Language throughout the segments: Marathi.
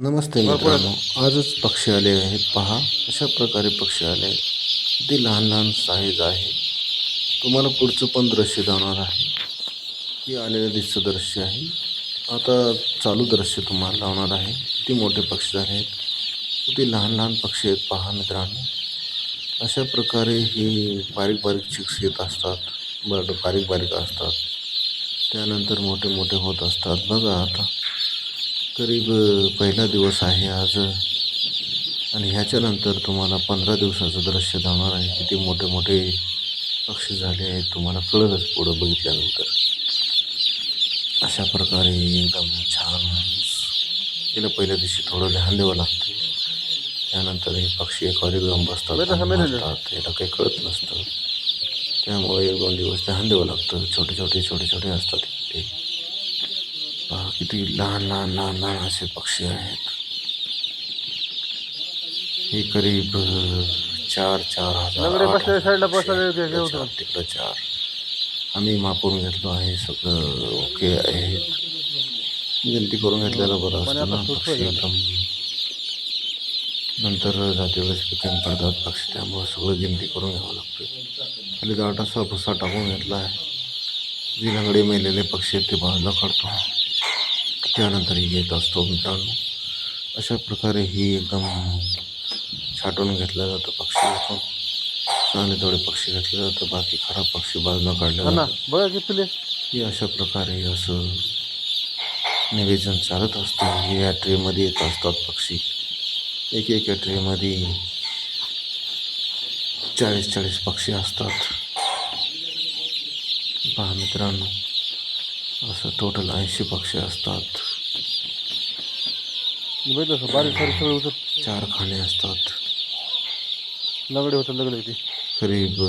नमस्ते मित्रांनो आजच पक्षी आले आहेत पहा अशा प्रकारे पक्षी आले आहेत किती लहान लहान साईज आहे. तुम्हाला पुढचं पण दृश्य जाणार आहे. ही आलेलं दिसतं दृश्य आहे. आता चालू दृश्य तुम्हाला लावणार आहे. किती मोठे पक्षी झाले आहेत. किती लहान लहान पक्षी आहेत पहा मित्रांनो. अशा प्रकारे ही बारीक बारीक चिक्स येत असतात. बरं बारीक बारीक असतात. त्यानंतर मोठे मोठे होत असतात. बघा आता. करीब पहिला दिवस आहे आज. आणि ह्याच्यानंतर तुम्हाला पंधरा दिवसाचं दृश्य जाणार आहे. किती मोठे मोठे पक्षी झाले आहेत. तुम्हाला कळलंच पुढं बघितल्यानंतर. अशा प्रकारे एकदम छान तिला पहिल्या दिवशी थोडं ध्यान द्यावं लागतं. त्यानंतर हे पक्षी एखादी जाऊन बसतात. याला काही कळत नसतं. त्यामुळे एक दोन दिवस ध्यान द्यावं लागतं. छोटे छोटे छोटे छोटे असतात. ते पहा किती लहान लहान लहान लहान असे पक्षी आहेत. हे करीब चार चार हजार आहेत. तिकडं चार. आम्ही मापून घेतलो आहे सगळं ओके आहे. गिनती करून घेतलेलं बरं असतं ना पक्षी एकदम. नंतर जाते वेळेस पिकन पडतात पक्षी त्यामुळे सगळं गिनती करून घ्यावं लागतं. खाली दाटासा भुसा टाकून घेतला आहे. जी लंगडे मेलेले पक्षी आहेत ते बाजूला काढतो. त्यानंतर ही घेत असतो मित्रांनो. अशा प्रकारे ही एकदम छाटून घेतलं जातं पक्षी आपण. चांगले थोडे पक्षी घेतले जातं बाकी खराब पक्षी बाजूला काढले बघा की पिले ही अशा प्रकारे असं निवेदन चालत असतं. हे या ट्रेमध्ये येत असतात पक्षी. एक एक ट्रेमध्ये चाळीस चाळीस पक्षी असतात. पहा मित्रांनो. असं टोटल ऐंशी पक्षी असतात. बघितलं बारीक सारीक सगळे होतं चार खाणे असतात. लंगडे होतं लंगडे ते. करीब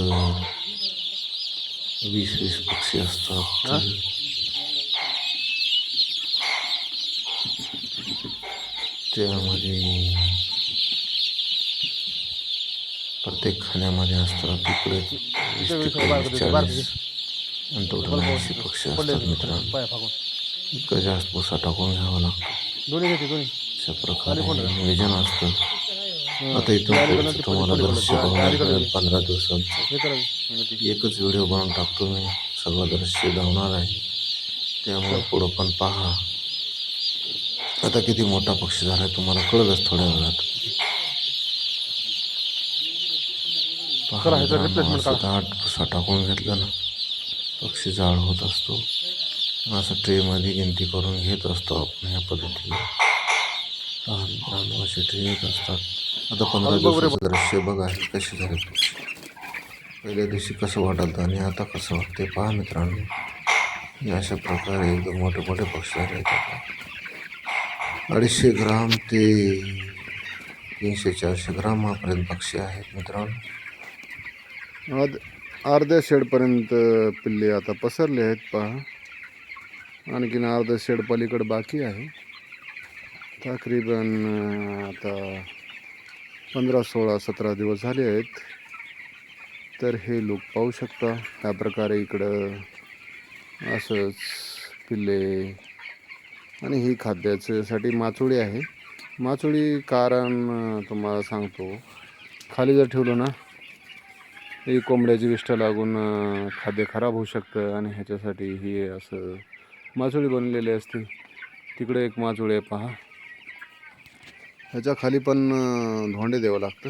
वीस वीस पक्षी असतात. हा? त्यामध्ये प्रत्येक खाण्यामध्ये असतात तिकडे वीस ते तिकडे बारकं वीस ते, बारकं चाळीस. आणि टोटल ऐंशी पक्षी असतात मित्रांनो. इतकं जास्त पुसा टाकून घ्यावं लागतं. दोन्ही घेते दोन्ही. अशा प्रकारे नियोजन असतं. आता इथून पुढचं तुम्हाला दृश्य बघायला मिळेल पंधरा दिवसांचं. एकच व्हिडिओ बनवून टाकतो मी. सगळं दृश्य धावणार आहे. त्यामुळे पुढं पण पहा. आता किती मोठा पक्षी झाला आहे तुम्हाला कळलंच थोड्या वेळात. पहा दाट भुसा टाकून घेतलं ना. पक्षी जाळ होत असतो. असं ट्रेमध्ये गिनती करून घेत असतो आपण ह्या पद्धतीने. पहा मित्रांनो असे ट्रे येत असतात. आता पंधरा दिवसाचं दृश्य बघा कसे झाले पहिल्या दिवशी कसं वाटत आणि आता कसं वाटते पहा मित्रांनो. अशा प्रकारे एकदम मोठे मोठे पक्षी आले. अडीचशे ग्राम ते तीनशे चारशे ग्रामापर्यंत पक्षी आहेत मित्रांनो. अर्ध्या शेडपर्यंत पिल्ले आता पसरले आहेत पहा. आणखीन अर्ध शेड पलीकडं बाकी आहे. तकरीबन आता पंधरा सोळा सतरा दिवस झाले आहेत. तर हे लोक पाहू शकता. ह्या प्रकारे इकडं असंच पिल्ले आणि ही खाद्याच्यासाठी माचोळी आहे. माचोळी कारण तुम्हाला सांगतो. खाली जर ठेवलं ना ही कोंबड्याची विष्ठा लागून खाद्य खराब होऊ शकतं आणि ह्याच्यासाठी ही असं मासोळी बनलेली असते. तिकडे एक माचोळी आहे पहा. ह्याच्या खाली पण धोंडे द्यावं लागतं.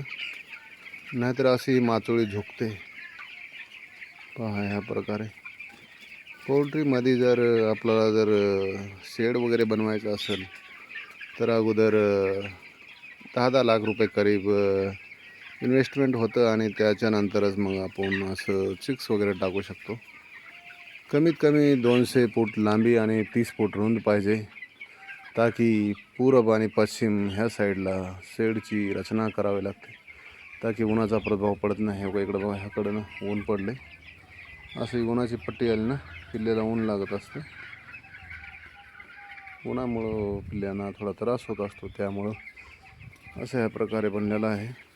नाहीतर अशी ही माचोळी झुकते. पहा ह्या प्रकारे. पोल्ट्रीमध्ये जर आपल्याला जर शेड वगैरे बनवायचं असेल तर अगोदर दहा दहा लाख रुपये करीब इन्व्हेस्टमेंट होतं आणि त्याच्यानंतरच मग आपण असं चिक्स वगैरे टाकू शकतो. कमीत कमी दोनशे फूट लांबी आणि तीस फूट रुंद पाहिजे. ताकी पूरब आणि पश्चिम ह्या साईडला शेडची रचना करावी लागते. ताकी उन्हाचा प्रभाव पडत नाही. हे बघा इकडं बघा ह्याकडं ऊन पडले अशी उन्हाची पट्टी आली ना पिल्ल्याला ऊन लागत असते. उन्हामुळं पिल्ल्यांना थोडा त्रास होत असतो. त्यामुळं असं ह्या प्रकारे बनलेलं आहे.